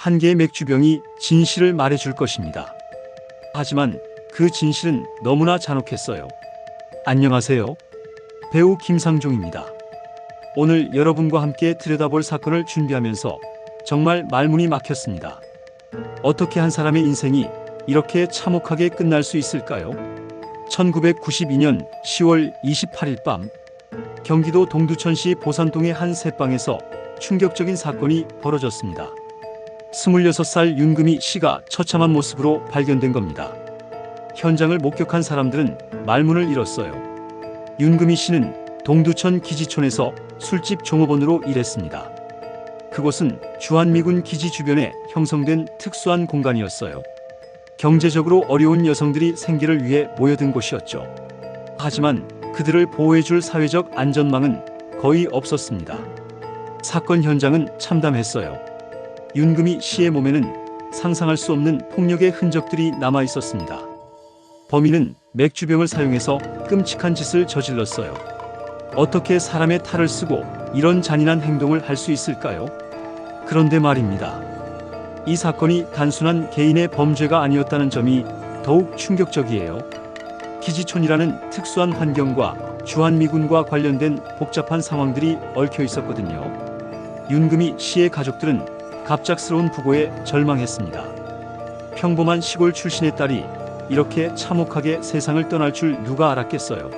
한 개의 맥주병이 진실을 말해줄 것입니다. 하지만 그 진실은 너무나 잔혹했어요. 안녕하세요. 배우 김상종입니다. 오늘 여러분과 함께 들여다볼 사건을 준비하면서 정말 말문이 막혔습니다. 어떻게 한 사람의 인생이 이렇게 참혹하게 끝날 수 있을까요? 1992년 10월 28일 밤 경기도 동두천시 보산동의 한 새방에서 충격적인 사건이 벌어졌습니다. 26살 윤금이 씨가 처참한 모습으로 발견된 겁니다. 현장을 목격한 사람들은 말문을 잃었어요. 윤금이 씨는 동두천 기지촌에서 술집 종업원으로 일했습니다. 그곳은 주한미군 기지 주변에 형성된 특수한 공간이었어요. 경제적으로 어려운 여성들이 생계를 위해 모여든 곳이었죠. 하지만 그들을 보호해줄 사회적 안전망은 거의 없었습니다. 사건 현장은 참담했어요. 윤금이 씨의 몸에는 상상할 수 없는 폭력의 흔적들이 남아 있었습니다. 범인은 맥주병을 사용해서 끔찍한 짓을 저질렀어요. 어떻게 사람의 탈을 쓰고 이런 잔인한 행동을 할 수 있을까요? 그런데 말입니다. 이 사건이 단순한 개인의 범죄가 아니었다는 점이 더욱 충격적이에요. 기지촌이라는 특수한 환경과 주한미군과 관련된 복잡한 상황들이 얽혀 있었거든요. 윤금이 씨의 가족들은 갑작스러운 부고에 절망했습니다. 평범한 시골 출신의 딸이 이렇게 참혹하게 세상을 떠날 줄 누가 알았겠어요.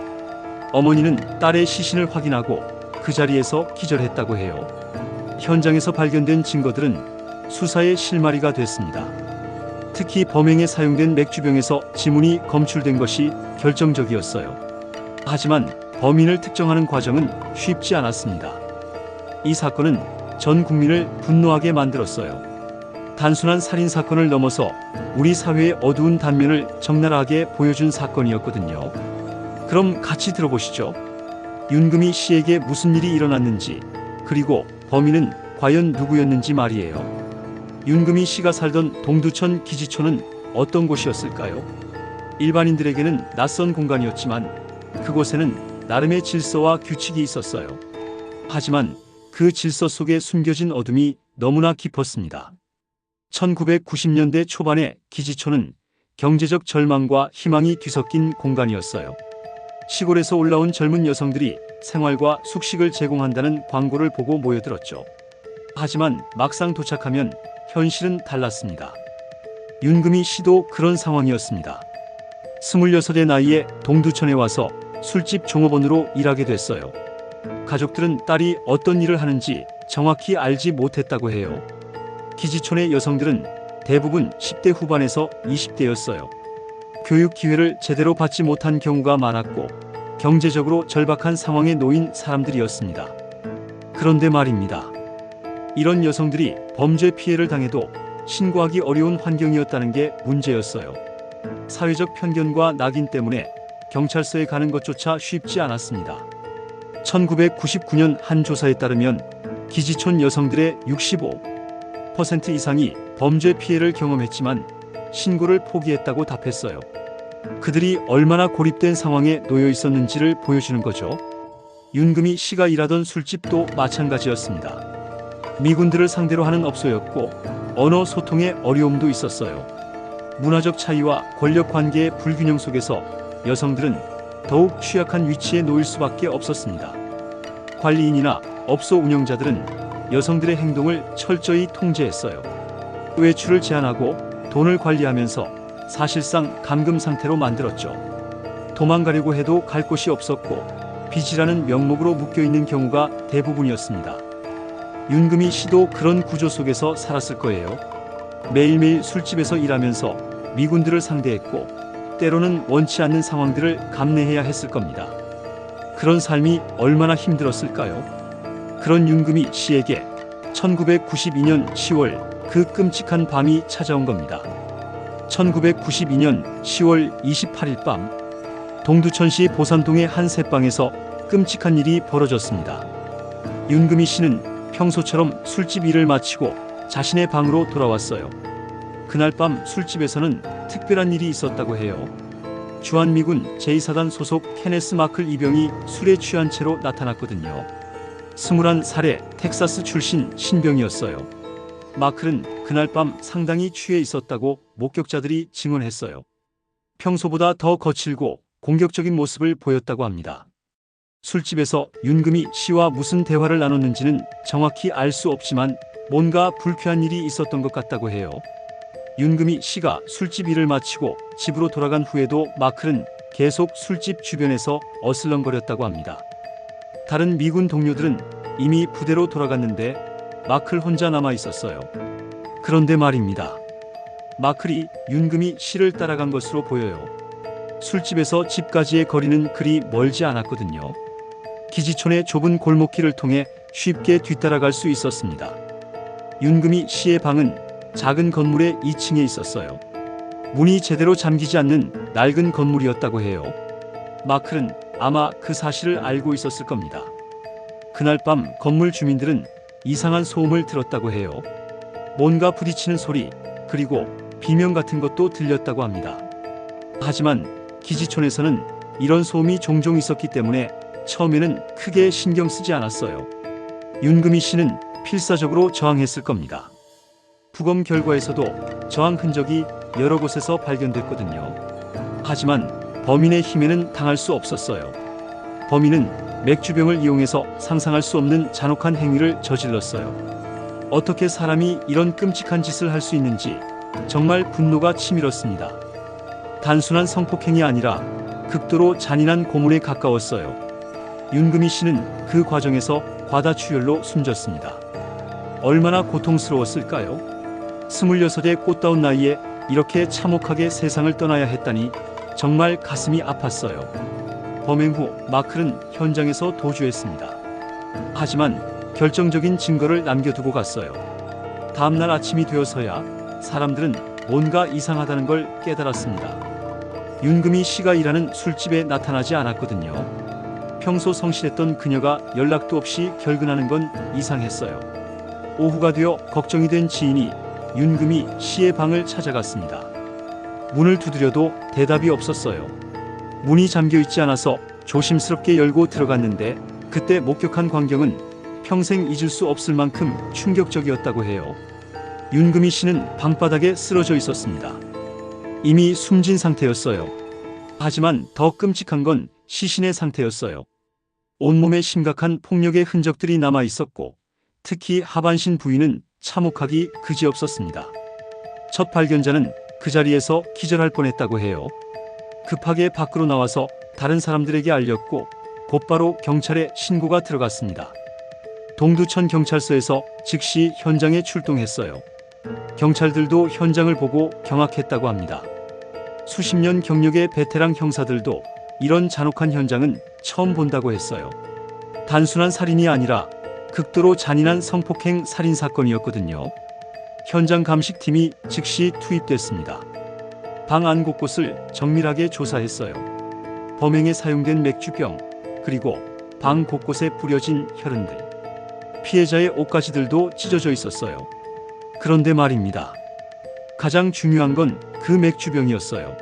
어머니는 딸의 시신을 확인하고 그 자리에서 기절했다고 해요. 현장에서 발견된 증거들은 수사의 실마리가 됐습니다. 특히 범행에 사용된 맥주병에서 지문이 검출된 것이 결정적이었어요. 하지만 범인을 특정하는 과정은 쉽지 않았습니다. 이 사건은 전 국민을 분노하게 만들었어요. 단순한 살인 사건을 넘어서 우리 사회의 어두운 단면을 적나라하게 보여준 사건이었거든요. 그럼 같이 들어보시죠. 윤금이 씨에게 무슨 일이 일어났는지, 그리고 범인은 과연 누구였는지 말이에요. 윤금이 씨가 살던 동두천 기지촌은 어떤 곳이었을까요? 일반인들에게는 낯선 공간이었지만 그곳에는 나름의 질서와 규칙이 있었어요. 하지만 그 질서 속에 숨겨진 어둠이 너무나 깊었습니다. 1990년대 초반의 기지촌은 경제적 절망과 희망이 뒤섞인 공간이었어요. 시골에서 올라온 젊은 여성들이 생활과 숙식을 제공한다는 광고를 보고 모여들었죠. 하지만 막상 도착하면 현실은 달랐습니다. 윤금이 씨도 그런 상황이었습니다. 26의 나이에 동두천에 와서 술집 종업원으로 일하게 됐어요. 가족들은 딸이 어떤 일을 하는지 정확히 알지 못했다고 해요. 기지촌의 여성들은 대부분 10대 후반에서 20대였어요. 교육 기회를 제대로 받지 못한 경우가 많았고 경제적으로 절박한 상황에 놓인 사람들이었습니다. 그런데 말입니다. 이런 여성들이 범죄 피해를 당해도 신고하기 어려운 환경이었다는 게 문제였어요. 사회적 편견과 낙인 때문에 경찰서에 가는 것조차 쉽지 않았습니다. 1999년 한 조사에 따르면 기지촌 여성들의 65% 이상이 범죄 피해를 경험했지만 신고를 포기했다고 답했어요. 그들이 얼마나 고립된 상황에 놓여 있었는지를 보여주는 거죠. 윤금이 씨가 일하던 술집도 마찬가지였습니다. 미군들을 상대로 하는 업소였고 언어 소통에 어려움도 있었어요. 문화적 차이와 권력 관계의 불균형 속에서 여성들은 더욱 취약한 위치에 놓일 수밖에 없었습니다. 관리인이나 업소 운영자들은 여성들의 행동을 철저히 통제했어요. 외출을 제한하고 돈을 관리하면서 사실상 감금 상태로 만들었죠. 도망가려고 해도 갈 곳이 없었고 빚이라는 명목으로 묶여 있는 경우가 대부분이었습니다. 윤금이 씨도 그런 구조 속에서 살았을 거예요. 매일매일 술집에서 일하면서 미군들을 상대했고 때로는 원치 않는 상황들을 감내해야 했을 겁니다. 그런 삶이 얼마나 힘들었을까요? 그런 윤금이 씨에게 1992년 10월 그 끔찍한 밤이 찾아온 겁니다. 1992년 10월 28일 밤 동두천시 보산동의 한 새방에서 끔찍한 일이 벌어졌습니다. 윤금이 씨는 평소처럼 술집 일을 마치고 자신의 방으로 돌아왔어요. 그날 밤 술집에서는 특별한 일이 있었다고 해요. 주한미군 제2사단 소속 케네스 마클 이병이 술에 취한 채로 나타났거든요. 21살의 텍사스 출신 신병이었어요. 마클은 그날 밤 상당히 취해 있었다고 목격자들이 증언했어요. 평소보다 더 거칠고 공격적인 모습을 보였다고 합니다. 술집에서 윤금이 씨와 무슨 대화를 나눴는지는 정확히 알 수 없지만 뭔가 불쾌한 일이 있었던 것 같다고 해요. 윤금이 씨가 술집 일을 마치고 집으로 돌아간 후에도 마클은 계속 술집 주변에서 어슬렁거렸다고 합니다. 다른 미군 동료들은 이미 부대로 돌아갔는데 마클 혼자 남아 있었어요. 그런데 말입니다. 마클이 윤금이 씨를 따라간 것으로 보여요. 술집에서 집까지의 거리는 그리 멀지 않았거든요. 기지촌의 좁은 골목길을 통해 쉽게 뒤따라갈 수 있었습니다. 윤금이 씨의 방은 작은 건물의 2층에 있었어요. 문이 제대로 잠기지 않는 낡은 건물이었다고 해요. 마클은 아마 그 사실을 알고 있었을 겁니다. 그날 밤 건물 주민들은 이상한 소음을 들었다고 해요. 뭔가 부딪히는 소리, 그리고 비명 같은 것도 들렸다고 합니다. 하지만 기지촌에서는 이런 소음이 종종 있었기 때문에 처음에는 크게 신경 쓰지 않았어요. 윤금희 씨는 필사적으로 저항했을 겁니다. 부검 결과에서도 저항 흔적이 여러 곳에서 발견됐거든요. 하지만 범인의 힘에는 당할 수 없었어요. 범인은 맥주병을 이용해서 상상할 수 없는 잔혹한 행위를 저질렀어요. 어떻게 사람이 이런 끔찍한 짓을 할 수 있는지 정말 분노가 치밀었습니다. 단순한 성폭행이 아니라 극도로 잔인한 고문에 가까웠어요. 윤금희 씨는 그 과정에서 과다출혈로 숨졌습니다. 얼마나 고통스러웠을까요? 26의 꽃다운 나이에 이렇게 참혹하게 세상을 떠나야 했다니 정말 가슴이 아팠어요. 범행 후 마클은 현장에서 도주했습니다. 하지만 결정적인 증거를 남겨두고 갔어요. 다음날 아침이 되어서야 사람들은 뭔가 이상하다는 걸 깨달았습니다. 윤금이 씨가 일하는 술집에 나타나지 않았거든요. 평소 성실했던 그녀가 연락도 없이 결근하는 건 이상했어요. 오후가 되어 걱정이 된 지인이 윤금이 씨의 방을 찾아갔습니다. 문을 두드려도 대답이 없었어요. 문이 잠겨 있지 않아서 조심스럽게 열고 들어갔는데 그때 목격한 광경은 평생 잊을 수 없을 만큼 충격적이었다고 해요. 윤금희 씨는 방바닥에 쓰러져 있었습니다. 이미 숨진 상태였어요. 하지만 더 끔찍한 건 시신의 상태였어요. 온몸에 심각한 폭력의 흔적들이 남아 있었고 특히 하반신 부위는 참혹하기 그지없었습니다. 첫 발견자는 그 자리에서 기절할 뻔했다고 해요. 급하게 밖으로 나와서 다른 사람들에게 알렸고 곧바로 경찰에 신고가 들어갔습니다. 동두천 경찰서에서 즉시 현장에 출동했어요. 경찰들도 현장을 보고 경악했다고 합니다. 수십 년 경력의 베테랑 형사들도 이런 잔혹한 현장은 처음 본다고 했어요. 단순한 살인이 아니라 극도로 잔인한 성폭행 살인 사건이었거든요. 현장 감식팀이 즉시 투입됐습니다. 방 안 곳곳을 정밀하게 조사했어요. 범행에 사용된 맥주병, 그리고 방 곳곳에 뿌려진 혈흔들. 피해자의 옷가지들도 찢어져 있었어요. 그런데 말입니다. 가장 중요한 건 그 맥주병이었어요.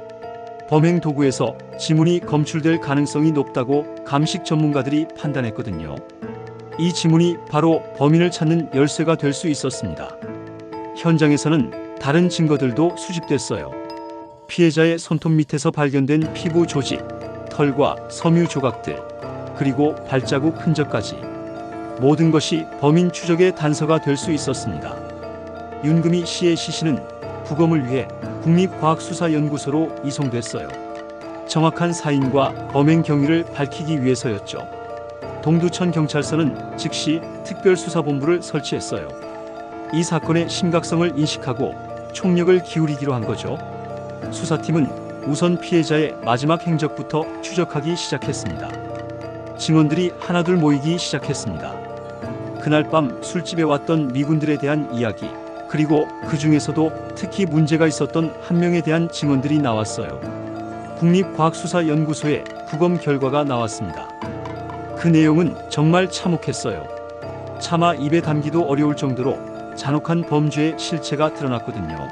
범행 도구에서 지문이 검출될 가능성이 높다고 감식 전문가들이 판단했거든요. 이 지문이 바로 범인을 찾는 열쇠가 될 수 있었습니다. 현장에서는 다른 증거들도 수집됐어요. 피해자의 손톱 밑에서 발견된 피부 조직, 털과 섬유 조각들, 그리고 발자국 흔적까지 모든 것이 범인 추적의 단서가 될 수 있었습니다. 윤금희 씨의 시신은 부검을 위해 국립과학수사연구소로 이송됐어요. 정확한 사인과 범행 경위를 밝히기 위해서였죠. 동두천 경찰서는 즉시 특별수사본부를 설치했어요. 이 사건의 심각성을 인식하고 총력을 기울이기로 한 거죠. 수사팀은 우선 피해자의 마지막 행적부터 추적하기 시작했습니다. 증언들이 하나둘 모이기 시작했습니다. 그날 밤 술집에 왔던 미군들에 대한 이야기, 그리고 그 중에서도 특히 문제가 있었던 한 명에 대한 증언들이 나왔어요. 국립과학수사연구소의 부검 결과가 나왔습니다. 그 내용은 정말 참혹했어요. 차마 입에 담기도 어려울 정도로 잔혹한 범죄의 실체가 드러났거든요.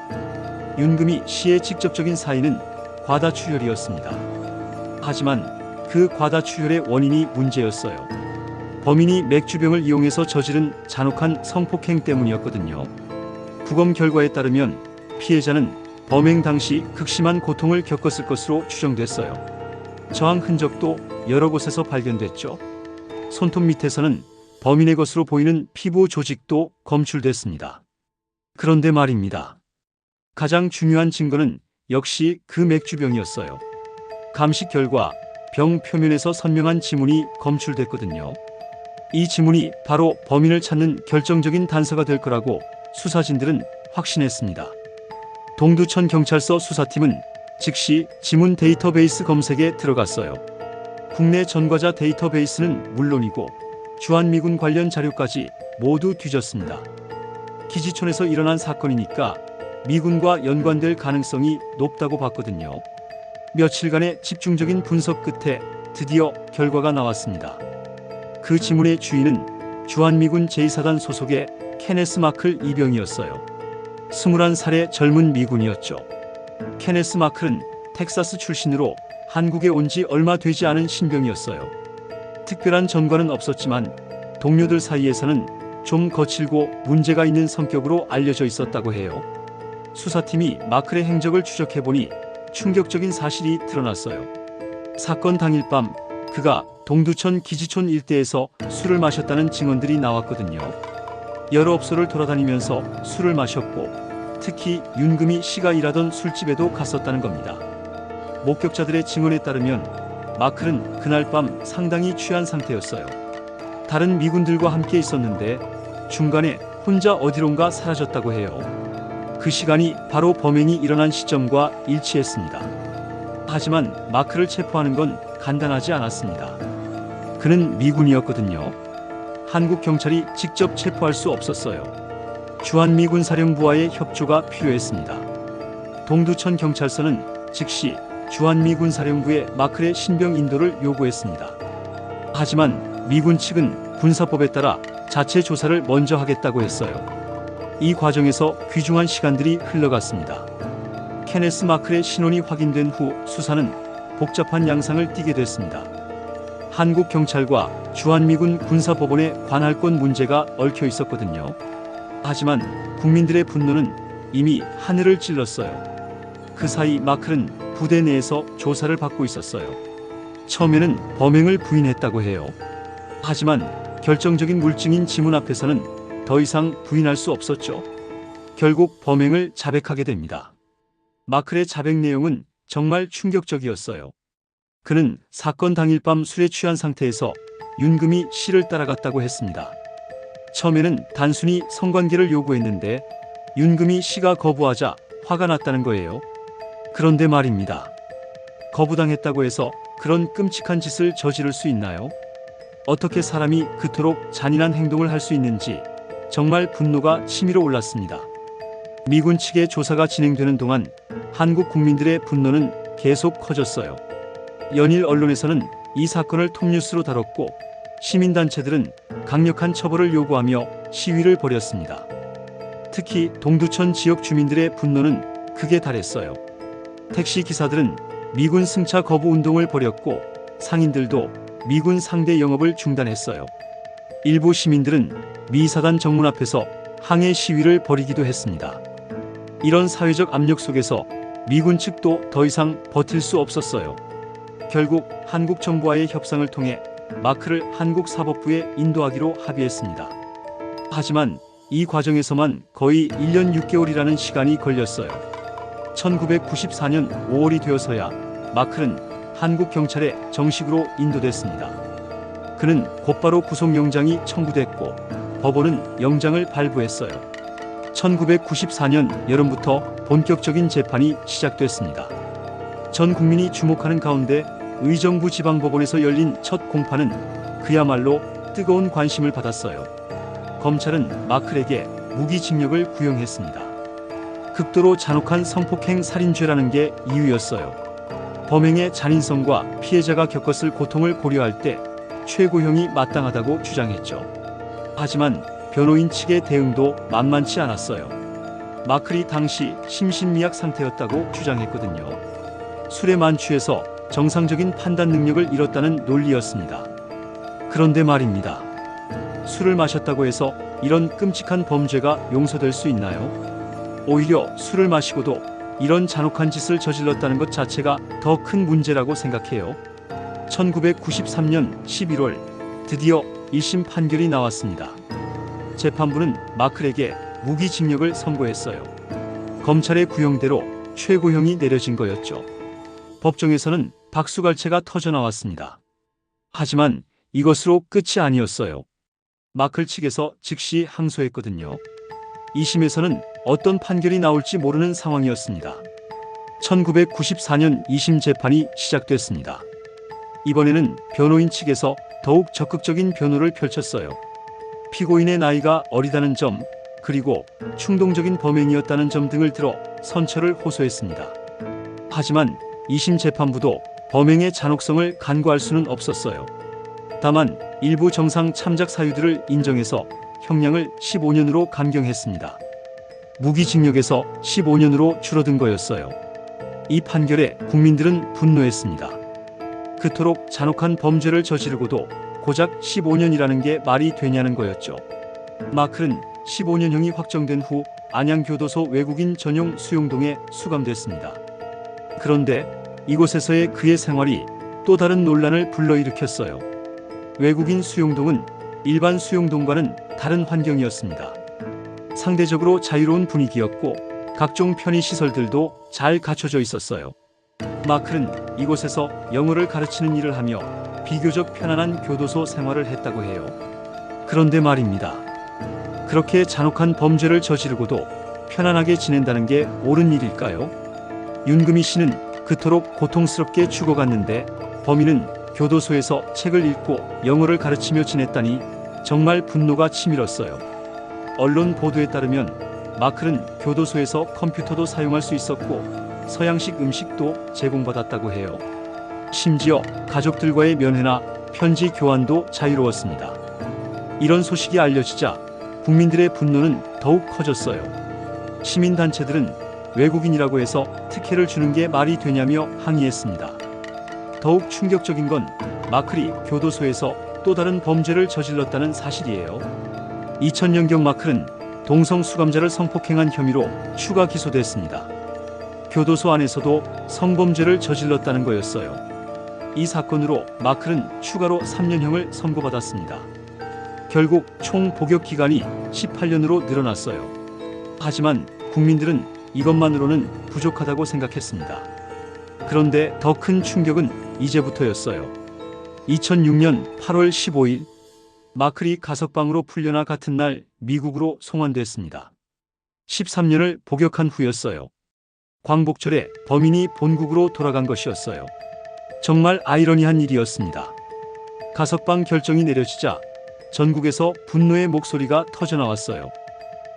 윤금이 씨의 직접적인 사인은 과다출혈이었습니다. 하지만 그 과다출혈의 원인이 문제였어요. 범인이 맥주병을 이용해서 저지른 잔혹한 성폭행 때문이었거든요. 부검 결과에 따르면 피해자는 범행 당시 극심한 고통을 겪었을 것으로 추정됐어요. 저항 흔적도 여러 곳에서 발견됐죠. 손톱 밑에서는 범인의 것으로 보이는 피부 조직도 검출됐습니다. 그런데 말입니다. 가장 중요한 증거는 역시 그 맥주병이었어요. 감식 결과 병 표면에서 선명한 지문이 검출됐거든요. 이 지문이 바로 범인을 찾는 결정적인 단서가 될 거라고 수사진들은 확신했습니다. 동두천 경찰서 수사팀은 즉시 지문 데이터베이스 검색에 들어갔어요. 국내 전과자 데이터베이스는 물론이고 주한미군 관련 자료까지 모두 뒤졌습니다. 기지촌에서 일어난 사건이니까 미군과 연관될 가능성이 높다고 봤거든요. 며칠간의 집중적인 분석 끝에 드디어 결과가 나왔습니다. 그 지문의 주인은 주한미군 제2사단 소속의 케네스 마클 이병이었어요. 21살의 젊은 미군이었죠. 케네스 마클은 텍사스 출신으로 한국에 온 지 얼마 되지 않은 신병이었어요. 특별한 전과는 없었지만 동료들 사이에서는 좀 거칠고 문제가 있는 성격으로 알려져 있었다고 해요. 수사팀이 마클의 행적을 추적해보니 충격적인 사실이 드러났어요. 사건 당일 밤 그가 동두천 기지촌 일대에서 술을 마셨다는 증언들이 나왔거든요. 여러 업소를 돌아다니면서 술을 마셨고 특히 윤금이 씨가 일하던 술집에도 갔었다는 겁니다. 목격자들의 증언에 따르면 마클은 그날 밤 상당히 취한 상태였어요. 다른 미군들과 함께 있었는데 중간에 혼자 어디론가 사라졌다고 해요. 그 시간이 바로 범행이 일어난 시점과 일치했습니다. 하지만 마크를 체포하는 건 간단하지 않았습니다. 그는 미군이었거든요. 한국 경찰이 직접 체포할 수 없었어요. 주한미군 사령부와의 협조가 필요했습니다. 동두천 경찰서는 즉시 주한미 군 사령부에 마클의 신병 인도를 요구했습니다. 하지만 미군 측은 군사법에 따라 자체 조사를 먼저 하겠다고 했어요. 이 과정에서 귀중한 시간들이 흘러갔습니다. 케네스 마클의 신원이 확인된 후 수사는 복잡한 양상을 띠게 됐습니다. 한국 경찰과 주한미군 군사법원의 관할권 문제가 얽혀 있었거든요. 하지만 국민들의 분노는 이미 하늘을 찔렀어요. 그 사이 마클은 부대 내에서 조사를 받고 있었어요. 처음에는 범행을 부인했다고 해요. 하지만 결정적인 물증인 지문 앞에서는 더 이상 부인할 수 없었죠. 결국 범행을 자백하게 됩니다. 마클의 자백 내용은 정말 충격적이었어요. 그는 사건 당일 밤 술에 취한 상태에서 윤금이 씨를 따라갔다고 했습니다. 처음에는 단순히 성관계를 요구했는데 윤금이 씨가 거부하자 화가 났다는 거예요. 그런데 말입니다. 거부당했다고 해서 그런 끔찍한 짓을 저지를 수 있나요? 어떻게 사람이 그토록 잔인한 행동을 할 수 있는지 정말 분노가 치밀어 올랐습니다. 미군 측의 조사가 진행되는 동안 한국 국민들의 분노는 계속 커졌어요. 연일 언론에서는 이 사건을 톱뉴스로 다뤘고 시민단체들은 강력한 처벌을 요구하며 시위를 벌였습니다. 특히 동두천 지역 주민들의 분노는 극에 달했어요. 택시 기사들은 미군 승차 거부 운동을 벌였고 상인들도 미군 상대 영업을 중단했어요. 일부 시민들은 미사단 정문 앞에서 항해 시위를 벌이기도 했습니다. 이런 사회적 압력 속에서 미군 측도 더 이상 버틸 수 없었어요. 결국 한국 정부와의 협상을 통해 마크를 한국 사법부에 인도하기로 합의했습니다. 하지만 이 과정에서만 거의 1년 6개월이라는 시간이 걸렸어요. 1994년 5월이 되어서야 마클은 한국 경찰에 정식으로 인도됐습니다. 그는 곧바로 구속영장이 청구됐고 법원은 영장을 발부했어요. 1994년 여름부터 본격적인 재판이 시작됐습니다. 전 국민이 주목하는 가운데 의정부 지방법원에서 열린 첫 공판은 그야말로 뜨거운 관심을 받았어요. 검찰은 마클에게 무기징역을 구형했습니다. 극도로 잔혹한 성폭행 살인죄라는 게 이유였어요. 범행의 잔인성과 피해자가 겪었을 고통을 고려할 때 최고형이 마땅하다고 주장했죠. 하지만 변호인 측의 대응도 만만치 않았어요. 마클이 당시 심신미약 상태였다고 주장했거든요. 술에 만취해서 정상적인 판단 능력을 잃었다는 논리였습니다. 그런데 말입니다. 술을 마셨다고 해서 이런 끔찍한 범죄가 용서될 수 있나요? 오히려 술을 마시고도 이런 잔혹한 짓을 저질렀다는 것 자체가 더 큰 문제라고 생각해요. 1993년 11월 드디어 1심 판결이 나왔습니다. 재판부는 마클에게 무기징역을 선고했어요. 검찰의 구형대로 최고형이 내려진 거였죠. 법정에서는 박수갈채가 터져 나왔습니다. 하지만 이것으로 끝이 아니었어요. 마클 측에서 즉시 항소했거든요. 2심에서는 어떤 판결이 나올지 모르는 상황이었습니다. 1994년 2심 재판이 시작됐습니다. 이번에는 변호인 측에서 더욱 적극적인 변호를 펼쳤어요. 피고인의 나이가 어리다는 점, 그리고 충동적인 범행이었다는 점 등을 들어 선처를 호소했습니다. 하지만 2심 재판부도 범행의 잔혹성을 간과할 수는 없었어요. 다만 일부 정상 참작 사유들을 인정해서 형량을 15년으로 감경했습니다. 무기징역에서 15년으로 줄어든 거였어요. 이 판결에 국민들은 분노했습니다. 그토록 잔혹한 범죄를 저지르고도 고작 15년이라는 게 말이 되냐는 거였죠. 마클은 15년형이 확정된 후 안양교도소 외국인 전용 수용동에 수감됐습니다. 그런데 이곳에서의 그의 생활이 또 다른 논란을 불러일으켰어요. 외국인 수용동은 일반 수용동과는 다른 환경이었습니다. 상대적으로 자유로운 분위기였고 각종 편의 시설들도 잘 갖춰져 있었어요. 마클은 이곳에서 영어를 가르치는 일을 하며 비교적 편안한 교도소 생활을 했다고 해요. 그런데 말입니다. 그렇게 잔혹한 범죄를 저지르고도 편안하게 지낸다는 게 옳은 일일까요? 윤금희 씨는 그토록 고통스럽게 죽어갔는데 범인은 교도소에서 책을 읽고 영어를 가르치며 지냈다니 정말 분노가 치밀었어요. 언론 보도에 따르면 마클은 교도소에서 컴퓨터도 사용할 수 있었고 서양식 음식도 제공받았다고 해요. 심지어 가족들과의 면회나 편지 교환도 자유로웠습니다. 이런 소식이 알려지자 국민들의 분노는 더욱 커졌어요. 시민단체들은 외국인이라고 해서 특혜를 주는 게 말이 되냐며 항의했습니다. 더욱 충격적인 건 마클이 교도소에서 또 다른 범죄를 저질렀다는 사실이에요. 2000년경 마클은 동성 수감자를 성폭행한 혐의로 추가 기소됐습니다. 교도소 안에서도 성범죄를 저질렀다는 거였어요. 이 사건으로 마클은 추가로 3년형을 선고받았습니다. 결국 총 복역 기간이 18년으로 늘어났어요. 하지만 국민들은 이것만으로는 부족하다고 생각했습니다. 그런데 더 큰 충격은 이제부터였어요. 2006년 8월 15일 마클이 가석방으로 풀려나 같은 날 미국으로 송환됐습니다. 13년을 복역한 후였어요. 광복절에 범인이 본국으로 돌아간 것이었어요. 정말 아이러니한 일이었습니다. 가석방 결정이 내려지자 전국에서 분노의 목소리가 터져나왔어요.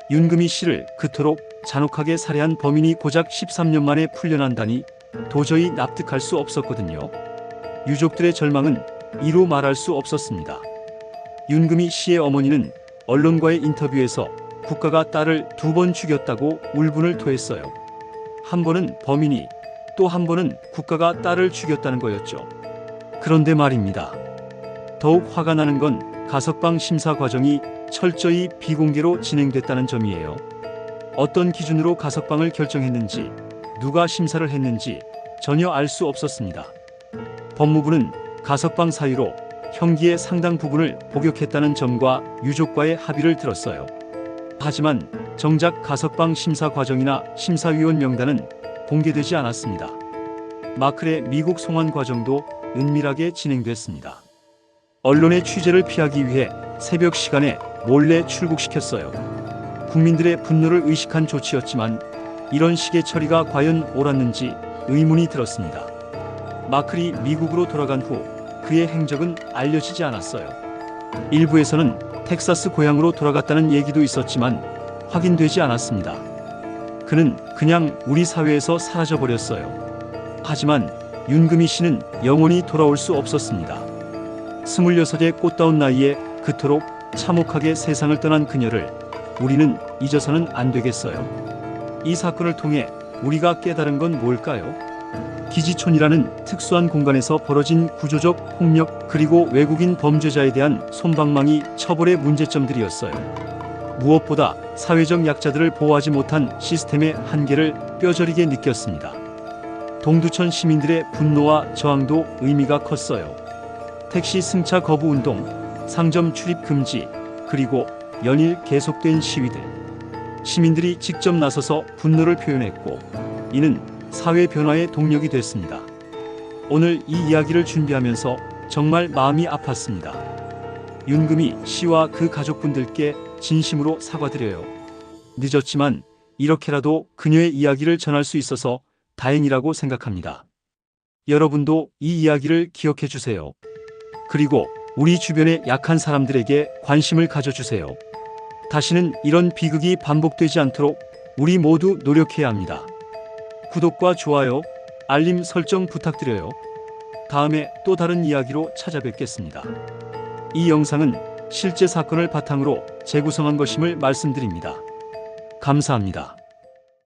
윤금희 씨를 그토록 잔혹하게 살해한 범인이 고작 13년 만에 풀려난다니 도저히 납득할 수 없었거든요. 유족들의 절망은 이루 말할 수 없었습니다. 윤금희 씨의 어머니는 언론과의 인터뷰에서 국가가 딸을 두 번 죽였다고 울분을 토했어요. 한 번은 범인이 또 한 번은 국가가 딸을 죽였다는 거였죠. 그런데 말입니다. 더욱 화가 나는 건 가석방 심사 과정이 철저히 비공개로 진행됐다는 점이에요. 어떤 기준으로 가석방을 결정했는지, 누가 심사를 했는지 전혀 알 수 없었습니다. 법무부는 가석방 사유로 형기의 상당 부분을 복역했다는 점과 유족과의 합의를 들었어요. 하지만 정작 가석방 심사 과정이나 심사위원 명단은 공개되지 않았습니다. 마클의 미국 송환 과정도 은밀하게 진행됐습니다. 언론의 취재를 피하기 위해 새벽 시간에 몰래 출국시켰어요. 국민들의 분노를 의식한 조치였지만 이런 식의 처리가 과연 옳았는지 의문이 들었습니다. 마클이 미국으로 돌아간 후 그의 행적은 알려지지 않았어요. 일부에서는 텍사스 고향으로 돌아갔다는 얘기도 있었지만 확인되지 않았습니다. 그는 그냥 우리 사회에서 사라져 버렸어요. 하지만 윤금희 씨는 영원히 돌아올 수 없었습니다. 스물여섯의 꽃다운 나이에 그토록 참혹하게 세상을 떠난 그녀를 우리는 잊어서는 안 되겠어요. 이 사건을 통해 우리가 깨달은 건 뭘까요? 기지촌이라는 특수한 공간에서 벌어진 구조적 폭력 그리고 외국인 범죄자에 대한 솜방망이 처벌의 문제점들이었어요. 무엇보다 사회적 약자들을 보호하지 못한 시스템의 한계를 뼈저리게 느꼈습니다. 동두천 시민들의 분노와 저항도 의미가 컸어요. 택시 승차 거부 운동, 상점 출입 금지, 그리고 연일 계속된 시위들. 시민들이 직접 나서서 분노를 표현했고, 이는 사회 변화의 동력이 됐습니다. 오늘 이 이야기를 준비하면서 정말 마음이 아팠습니다. 윤금이 씨와 그 가족분들께 진심으로 사과드려요. 늦었지만 이렇게라도 그녀의 이야기를 전할 수 있어서 다행이라고 생각합니다. 여러분도 이 이야기를 기억해 주세요. 그리고 우리 주변의 약한 사람들에게 관심을 가져주세요. 다시는 이런 비극이 반복되지 않도록 우리 모두 노력해야 합니다. 구독과 좋아요, 알림 설정 부탁드려요. 다음에 또 다른 이야기로 찾아뵙겠습니다. 이 영상은 실제 사건을 바탕으로 재구성한 것임을 말씀드립니다. 감사합니다.